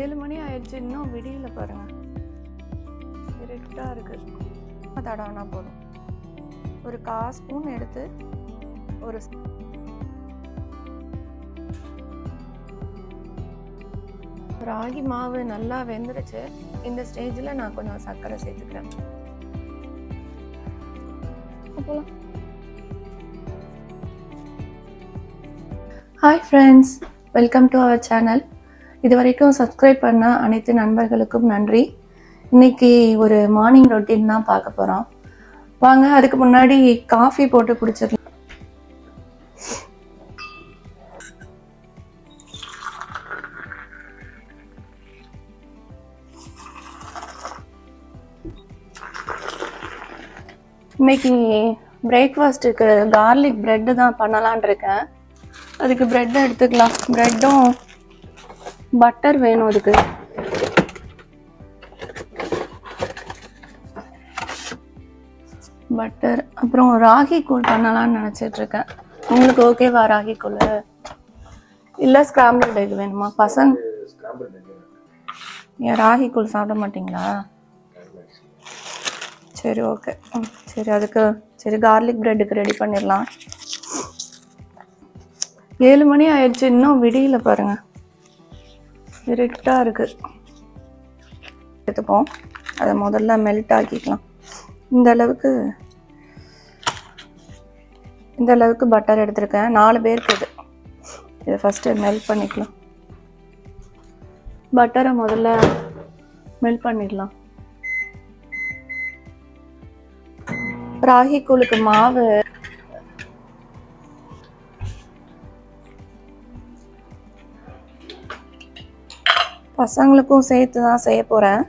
ஏழு மணி ஆயிடுச்சு இன்னும் விடியல பாருங்க. இருட்டாக இருக்குது தடவைனா போதும். ஒரு கா ஸ்பூன் எடுத்து ஒரு ராகி மாவு நல்லா வெந்துருச்சு. இந்த ஸ்டேஜில் நான் கொஞ்சம் சர்க்கரை சேர்த்துக்கிறேன். Hi friends welcome to our channel இது வரைக்கும் சப்ஸ்கிரைப் பண்ண அனைத்து நண்பர்களுக்கும் நன்றி. இன்னைக்கு ஒரு மார்னிங் ரொட்டீன் தான் பார்க்க போகிறோம் வாங்க அதுக்கு முன்னாடி காஃபி போட்டு குடிச்சிடலாம். இன்னைக்கு பிரேக்ஃபாஸ்ட்டுக்கு கார்லிக் ப்ரெட்டு தான் பண்ணலான் இருக்கேன். அதுக்கு பிரெட் எடுத்துக்கலாம். ப்ரெட்டும் பட்டர் வேணும் அதுக்கு. பட்டர். அப்புறம் ராகி கூழ் பண்ணலாம்னு நினச்சிட்டு இருக்கேன் உங்களுக்கு ஓகேவா ராகி கூழ்? இல்லை ஸ்கிராம்பிள் எக் வேணுமா? பசங்க ஏன் ராகி கூழ் சாப்பிட மாட்டிங்களா? சரி ஓகே சரி அதுக்கு சரி கார்லிக் ப்ரெட்டுக்கு ரெடி பண்ணிடலாம். ஏழு மணி ஆயிடுச்சு இன்னும் விடியல பாருங்கள் இருட்டாக இருக்குது எடுத்துப்போம். அதை முதல்ல மெல்ட் ஆக்கிக்கலாம். இந்த அளவுக்கு இந்த அளவுக்கு பட்டர் எடுத்திருக்கேன். நாலு பேருக்கு இது. இதை ஃபஸ்ட்டு மெல்ட் பண்ணிக்கலாம். பட்டரை முதல்ல மெல்ட் பண்ணிடலாம். ராகி கூழுக்கு மாவு பசங்களுக்கும் சேர்த்து தான் செய்ய போகிறேன்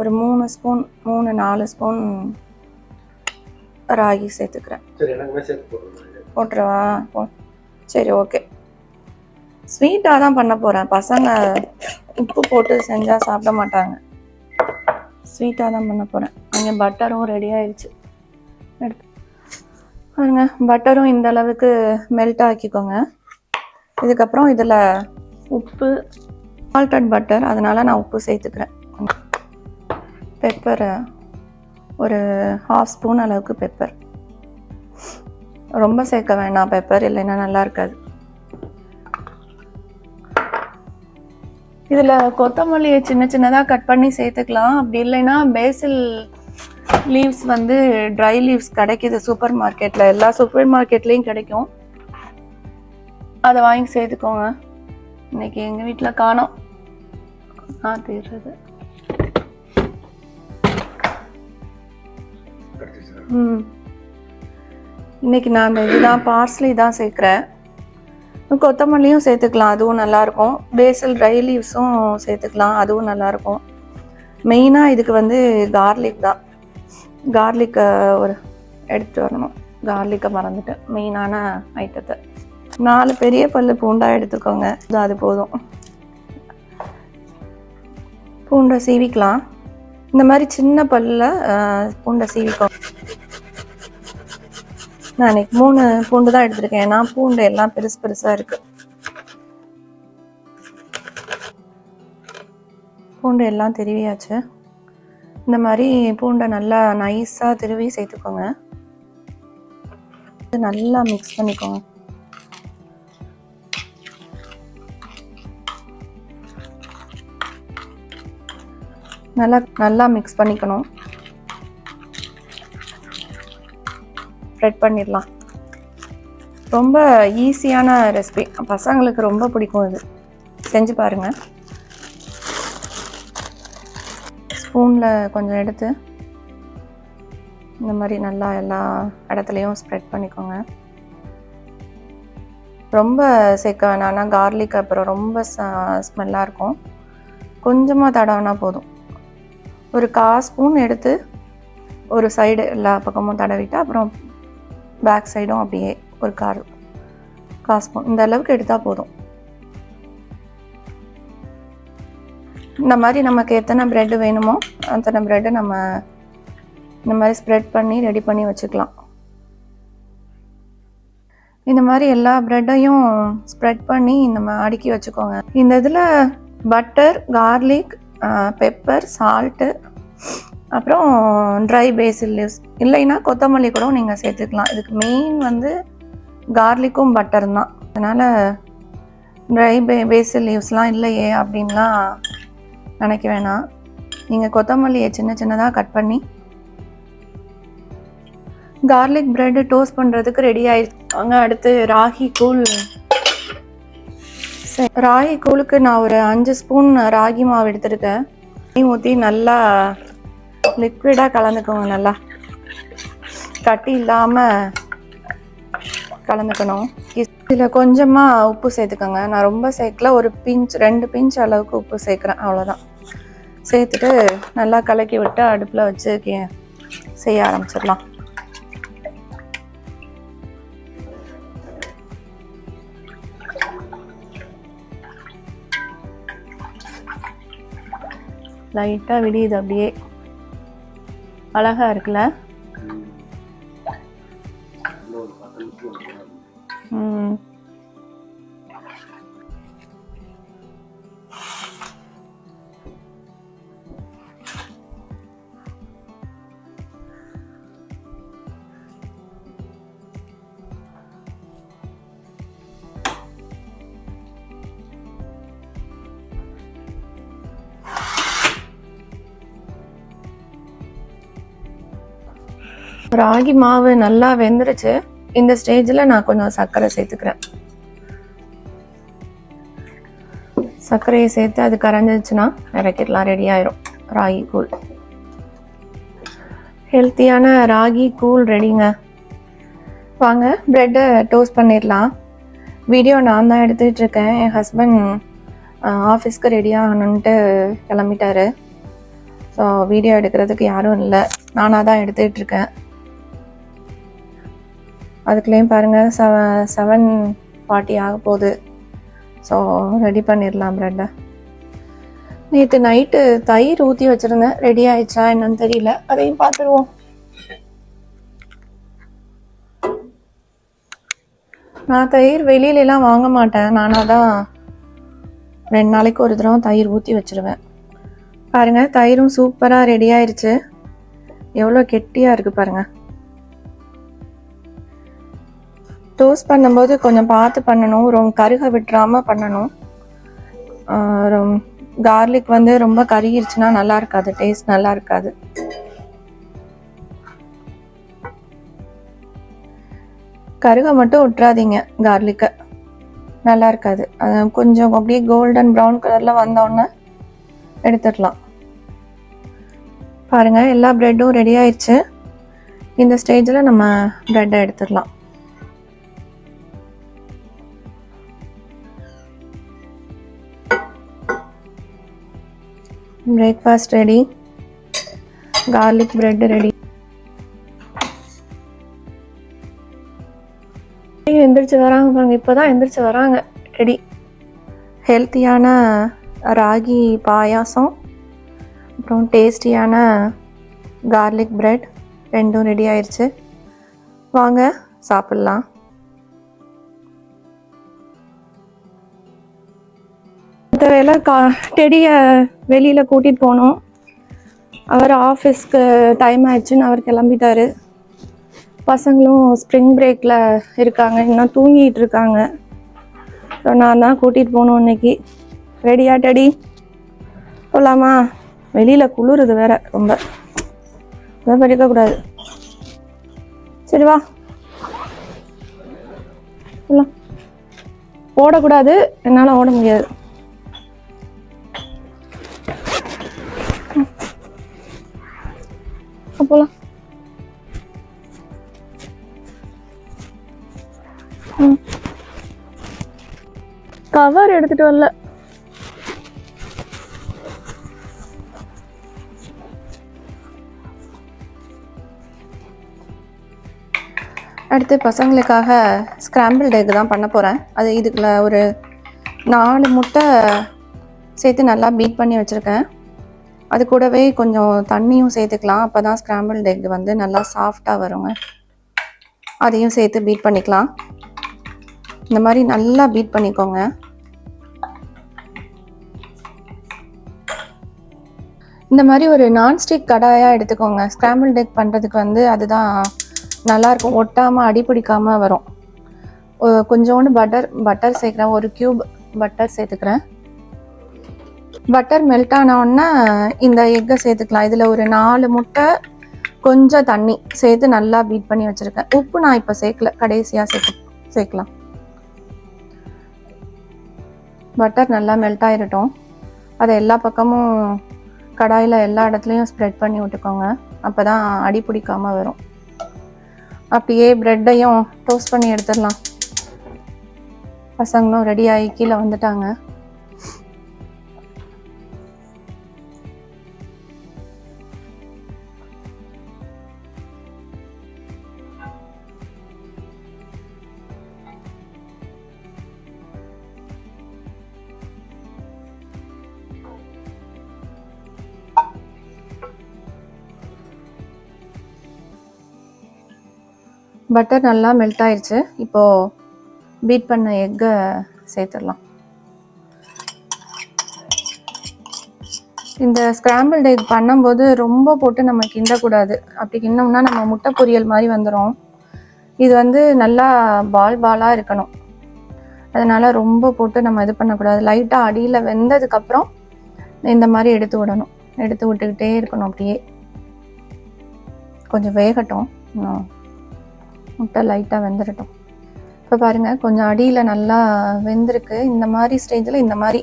ஒரு மூணு ஸ்பூன் மூணு நாலு ஸ்பூன் ராகி சேர்த்துக்கிறேன். போட்டுருவா போ. சரி ஓகே ஸ்வீட்டாக தான் பண்ண போகிறேன் பசங்க உப்பு போட்டு செஞ்சால் சாப்பிட மாட்டாங்க. ஸ்வீட்டாக தான் பண்ண போகிறேன் இங்கே பட்டரும் ரெடி ஆயிடுச்சு எடுத்து. பாருங்க பட்டரும் இந்த அளவுக்கு மெல்ட் ஆக்கிக்கோங்க. இதுக்கப்புறம் இதில் உப்பு சால்டட் பட்டர் அதனால் நான் உப்பு சேர்த்துக்கிறேன். பெப்பரை ஒரு ஹாஃப் ஸ்பூன் அளவுக்கு பெப்பர் ரொம்ப சேர்க்க வேணாம் பெப்பர் இல்லைன்னா நல்லா இருக்காது. இதில் கொத்தமல்லியை சின்ன சின்னதாக கட் பண்ணி சேர்த்துக்கலாம். அப்படி இல்லைன்னா பேசில் லீவ்ஸ் வந்து ட்ரை லீவ்ஸ் கிடைக்குது சூப்பர் மார்க்கெட்டில் எல்லா சூப்பர் மார்க்கெட்லேயும் கிடைக்கும். அதை வாங்கி சேர்த்துக்கோங்க. இன்னைக்கு எங்கள் வீட்டில் காணோம். ஆ தீர்றது. ம். இன்னைக்கு நான் அந்த இதுதான் பார்ஸ்லி தான் சேர்க்குறேன். கொத்தமல்லியும் சேர்த்துக்கலாம் அதுவும் நல்லாயிருக்கும். பேசல் ட்ரை லீவ்ஸும் சேர்த்துக்கலாம் அதுவும் நல்லாயிருக்கும். மெயினாக இதுக்கு வந்து கார்லிக் தான். கார்லிக்கை ஒரு எடுத்துட்டு வரணும். கார்லிக்கை மறந்துட்டு மெயினான ஐட்டத்தை நாலு பெரிய பல்லு பூண்டாக எடுத்துக்கோங்க. இது அது போதும். பூண்டை சீவிக்கலாம். இந்த மாதிரி சின்ன பல்லில் பூண்டை சீவிக்கோங்க. நான் இன்னைக்கு மூணு பூண்டு தான் எடுத்திருக்கேன். ஏன்னா பூண்டு எல்லாம் பெருசு பெருசா இருக்கு. பூண்டு எல்லாம் திருவியாச்சு. இந்த மாதிரி பூண்டை நல்லா நைஸாக திருவி சேர்த்துக்கோங்க. இது நல்லா மிக்ஸ் பண்ணிக்கோங்க. நல்லா நல்லா மிக்ஸ் பண்ணிக்கணும். ஸ்ப்ரெட் பண்ணிடலாம். ரொம்ப ஈஸியான ரெசிபி பசங்களுக்கு ரொம்ப பிடிக்கும் இது. செஞ்சு பாருங்க. ஸ்பூனில் கொஞ்சம் எடுத்து இந்த மாதிரி நல்லா எல்லா இடத்துலையும் ஸ்ப்ரெட் பண்ணிக்கோங்க. ரொம்ப சேர்க்க வேணாம்னா கார்லிக் அப்புறம் ரொம்ப ஸ்மெல்லாக இருக்கும். கொஞ்சமாக தடவினா போதும். ஒரு கா ஸ்பூன் எடுத்து ஒரு சைடு எல்லா பக்கமும் தடவிட்டு அப்புறம் பேக் சைடும் அப்படியே ஒரு கார் கா ஸ்பூன். இந்த அளவுக்கு எடுத்தால் போதும். இந்த மாதிரி நமக்கு எத்தனை ப்ரெட்டு வேணுமோ அத்தனை ப்ரெட்டு நம்ம இந்த மாதிரி ஸ்ப்ரெட் பண்ணி ரெடி பண்ணி வச்சுக்கலாம். இந்த மாதிரி எல்லா ப்ரெட்டையும் ஸ்ப்ரெட் பண்ணி நம்ம அடுக்கி வச்சுக்கோங்க. இந்த இதில் பட்டர் கார்லிக் பெப்பர் சால்ட்டு அப்புறம் ட்ரை பேசில் லீவ்ஸ் இல்லைன்னா கொத்தமல்லி கூட நீங்கள் சேர்த்துக்கலாம். இதுக்கு மெயின் வந்து கார்லிக்கும் பட்டர் தான். அதனால் ட்ரை பே பேசில் லீவ்ஸ்லாம் இல்லையே அப்படின்லாம் நினைக்க வேணாம். நீங்கள் கொத்தமல்லியை சின்ன சின்னதாக கட் பண்ணி கார்லிக் ப்ரெட்டு டோஸ்ட் பண்ணுறதுக்கு ரெடி ஆயிடுச்சு அங்கே அடுத்து ராகி கூழ். ராகி கூழுக்கு நான் ஒரு அஞ்சு ஸ்பூன் ராகி மாவு எடுத்திருக்கேன். தண்ணி ஊற்றி நல்லா லிக்விடாக கலந்துக்கோங்க நல்லா. கட்டி இல்லாமல் கலந்துக்கணும். இதில் கொஞ்சமாக உப்பு சேர்த்துக்கோங்க. நான் ரொம்ப சேர்க்கல. ஒரு பிஞ்ச் ரெண்டு பிஞ்ச் அளவுக்கு உப்பு சேர்க்குறேன். அவ்வளோதான் சேர்த்துட்டு நல்லா கலக்கி விட்டு அடுப்பில் வச்சு செய்ய ஆரம்பிச்சிடலாம். லைட்டாக விடியுது அப்படியே. அழகா இருக்குல்ல? ராகி மாவு நல்லா வெந்துருச்சு. இந்த ஸ்டேஜில் நான் கொஞ்சம் சர்க்கரை சேர்த்துக்கிறேன். சர்க்கரையை சேர்த்து அது கரைஞ்சிச்சுன்னா இறக்கிடலாம் ரெடி ஆயிரும். ராகி கூழ். ஹெல்த்தியான ராகி கூழ் ரெடிங்க வாங்க ப்ரெட்டை டோஸ்ட் பண்ணிடலாம். வீடியோ நான் தான் எடுத்துகிட்டு இருக்கேன். என் ஹஸ்பண்ட் ஆஃபீஸ்க்கு ரெடி ஆகணுன்ட்டு கிளம்பிட்டாரு. ஸோ வீடியோ எடுக்கிறதுக்கு யாரும் இல்லை. நானாக தான் எடுத்துகிட்டு இருக்கேன். அதுக்குள்ளேயும் பாருங்கள் செவ செவன் ஃபார்ட்டி ஆக போகுது ஸோ ரெடி பண்ணிடலாம் ப்ரெட்டை நேற்று நைட்டு தயிர் ஊற்றி வச்சுருந்தேன். ரெடி ஆயிடுச்சா என்னன்னு தெரியல. அதையும் பார்த்துருவோம் நான் தயிர் வெளியிலலாம் வாங்க மாட்டேன். நானாக தான் ரெண்டு நாளைக்கு ஒரு தடவை தயிர் ஊற்றி வச்சிருவேன். பாருங்கள் தயிரும் சூப்பராக ரெடி ஆயிடுச்சு. எவ்வளோ கெட்டியாக இருக்குது பாருங்கள் டோஸ்ட் பண்ணும்போது கொஞ்சம் பார்த்து பண்ணணும். ரொம்ப கருக விட்டுறாமல் பண்ணணும். கார்லிக் வந்து ரொம்ப கருகிருச்சுன்னா நல்லா இருக்காது. டேஸ்ட் நல்லா இருக்காது. கருக மட்டும் விட்டுறாதீங்க கார்லிக்கை நல்லா இருக்காது. அது கொஞ்சம் அப்படியே கோல்டன் ப்ரௌன் கலரில் வந்தோடனே எடுத்துடலாம். பாருங்கள் எல்லா ப்ரெட்டும் ரெடி ஆயிடுச்சு இந்த ஸ்டேஜில் நம்ம ப்ரெட்டை எடுத்துடலாம். Breakfast ready garlic bread ready எந்திரிச்சு வராங்க பாருங்க. இப்போதான் எந்திரிச்சு வராங்க. ரெடி ஹெல்த்தியான ராகி பாயாசம். அப்புறம் டேஸ்டியான கார்லிக் பிரெட் ரெண்டும் ரெடி ஆயிடுச்சு வாங்க சாப்பிட்லாம். அடுத்த வேலை கா டெடியை வெளியில் கூட்டிகிட்டு போனோம். அவர் ஆஃபீஸ்க்கு டைம் ஆயிடுச்சுன்னு அவர் கிளம்பிட்டாரு. பசங்களும் ஸ்ப்ரிங் பிரேக்கில் இருக்காங்க இன்னும் தூங்கிட்டு இருக்காங்க. ஸோ நான் தான் கூட்டிகிட்டு போகணும் இன்னைக்கு. ரெடியா டெடி? போகலாமா வெளியில் குளிருது வேற ரொம்ப. அதான் படிக்கக்கூடாது சரி வா. போடக்கூடாது. ஓடக்கூடாது என்னால் ஓட முடியாது. ம். போகலாம் கவர் எடுத்துட்டு வரல. அடுத்து பசங்களுக்காக ஸ்கிராம்பிள் எக் தான் பண்ண போகிறேன் அது இதுக்குள்ள ஒரு நாலு முட்டை சேர்த்து நல்லா பீட் பண்ணி வச்சுருக்கேன். அது கூடவே கொஞ்சம் தண்ணியும் சேர்த்துக்கலாம். அப்போ தான் ஸ்க்ராம்பிள் எக் வந்து நல்லா சாஃப்டாக வருங்க. அதையும் சேர்த்து பீட் பண்ணிக்கலாம். இந்த மாதிரி நல்லா பீட் பண்ணிக்கோங்க. இந்த மாதிரி ஒரு நான்ஸ்டிக் கடாயாக எடுத்துக்கோங்க. ஸ்க்ராம்பிள் டெக் பண்ணுறதுக்கு வந்து அதுதான் நல்லாயிருக்கும். ஒட்டாமல் அடி வரும். கொஞ்சோண்டு பட்டர் பட்டர் சேர்க்குறேன். ஒரு கியூப் பட்டர் சேர்த்துக்கிறேன். பட்டர் மெல்ட் ஆனவுடனே இந்த எக்கை சேர்த்துக்கலாம். இதில் ஒரு நாலு முட்டை கொஞ்சம் தண்ணி சேர்த்து நல்லா பீட் பண்ணி வச்சுருக்கேன். உப்பு நான் இப்போ சேர்க்கல. கடைசியாக சேர்த்து சேர்க்கலாம். பட்டர் நல்லா மெல்ட் ஆயிரட்டும். அதை எல்லா பக்கமும் கடாயில் எல்லா இடத்துலையும் ஸ்ப்ரெட் பண்ணி விட்டுக்கோங்க. அப்போ தான் அடி பிடிக்காமல் வரும். அப்படியே ப்ரெட்டையும் டோஸ்ட் பண்ணி எடுத்துடலாம். பசங்களும் ரெடி ஆகி கீழே வந்துட்டாங்க. பட்டர் நல்லா மெல்ட் ஆயிடுச்சு இப்போ பீட் பண்ண எக்கை சேர்த்துடலாம். இந்த ஸ்கிராம்பிள் எக் பண்ணும்போது ரொம்ப போட்டு நம்ம கிண்டக்கூடாது. அப்படி கிண்டோம்னா நம்ம முட்டை பொரியல் மாதிரி வந்துடும் இது வந்து நல்லா பால் பாலாக இருக்கணும். அதனால ரொம்ப போட்டு நம்ம இது பண்ணக்கூடாது. லைட்டாக அடியில் வெந்ததுக்கப்புறம் இந்த மாதிரி எடுத்து விடணும். எடுத்து விட்டுக்கிட்டே இருக்கணும் அப்படியே. கொஞ்சம் வேகட்டும். இன்னும் முட்டை லைட்டாக வெந்துடட்டும் இப்போ பாருங்கள் கொஞ்சம் அடியில் நல்லா வெந்திருக்கு. இந்த மாதிரி ஸ்டேஜில் இந்த மாதிரி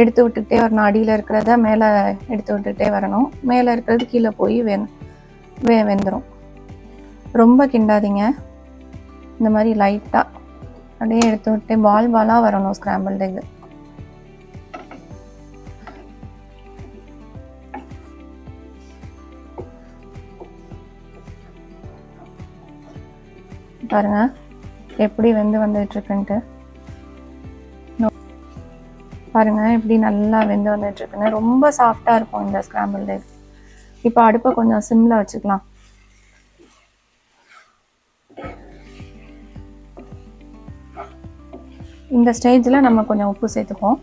எடுத்து விட்டுக்கிட்டே வரணும். அடியில் இருக்கிறத மேலே எடுத்து விட்டுக்கிட்டே வரணும். மேலே இருக்கிறது கீழே போய் வெ வே வெந்துடும் ரொம்ப கிண்டாதீங்க. இந்த மாதிரி லைட்டாக அப்படியே எடுத்து விட்டு பால் பாலாக வரணும் ஸ்க்ராம்பிள் எக் பாருங்க. எப்படி வெந்து வந்துட்டு இருக்குன்ட்டு பாருங்க எப்படி நல்லா வெந்து வந்துட்டு இருக்குன்னு ரொம்ப சாஃப்டா இருக்கும் இந்த ஸ்கிராம்பிள் எக் இப்போ அடுப்பை கொஞ்சம் சிம்ல வச்சுக்கலாம். இந்த ஸ்டேஜில் நம்ம கொஞ்சம் உப்பு சேர்த்துப்போம்.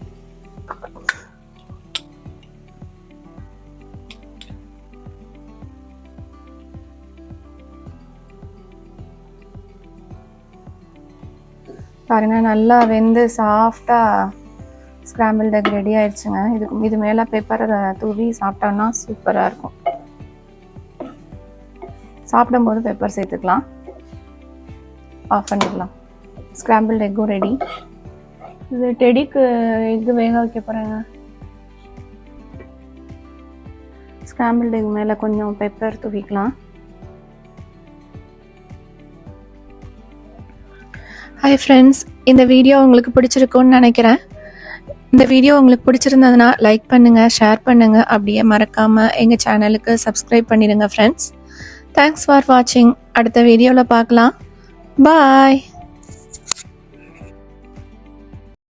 பாருங்க நல்லா வெந்து சாஃப்டாக ஸ்க்ராம்பிள் எக் ரெடி ஆயிடுச்சுங்க. இதுக்கு இது மேலே பெப்பரை தூவி சாப்பிட்டோன்னா சூப்பராக இருக்கும். சாப்பிடும்போது பெப்பர் சேர்த்துக்கலாம். ஆஃப் பண்ணிக்கலாம். ஸ்க்ராம்பிள் எக்கும் ரெடி இது டெடிக்கு எக்கு வேக வைக்க போகிறேங்க ஸ்க்ராம்பிள் எக் மேலே கொஞ்சம் பெப்பர் தூவிக்கலாம். ஹாய் ஃப்ரெண்ட்ஸ் இந்த வீடியோ உங்களுக்கு பிடிச்சிருக்கும்னு நினைக்கிறேன். இந்த வீடியோ உங்களுக்கு பிடிச்சிருந்ததுன்னா லைக் பண்ணுங்கள் ஷேர் பண்ணுங்கள் அப்படியே மறக்காமல் எங்கள் சேனலுக்கு சப்ஸ்கிரைப் பண்ணிடுங்க ஃப்ரெண்ட்ஸ் தேங்க்ஸ் ஃபார் வாட்சிங் அடுத்த வீடியோவில் பார்க்கலாம். பாய்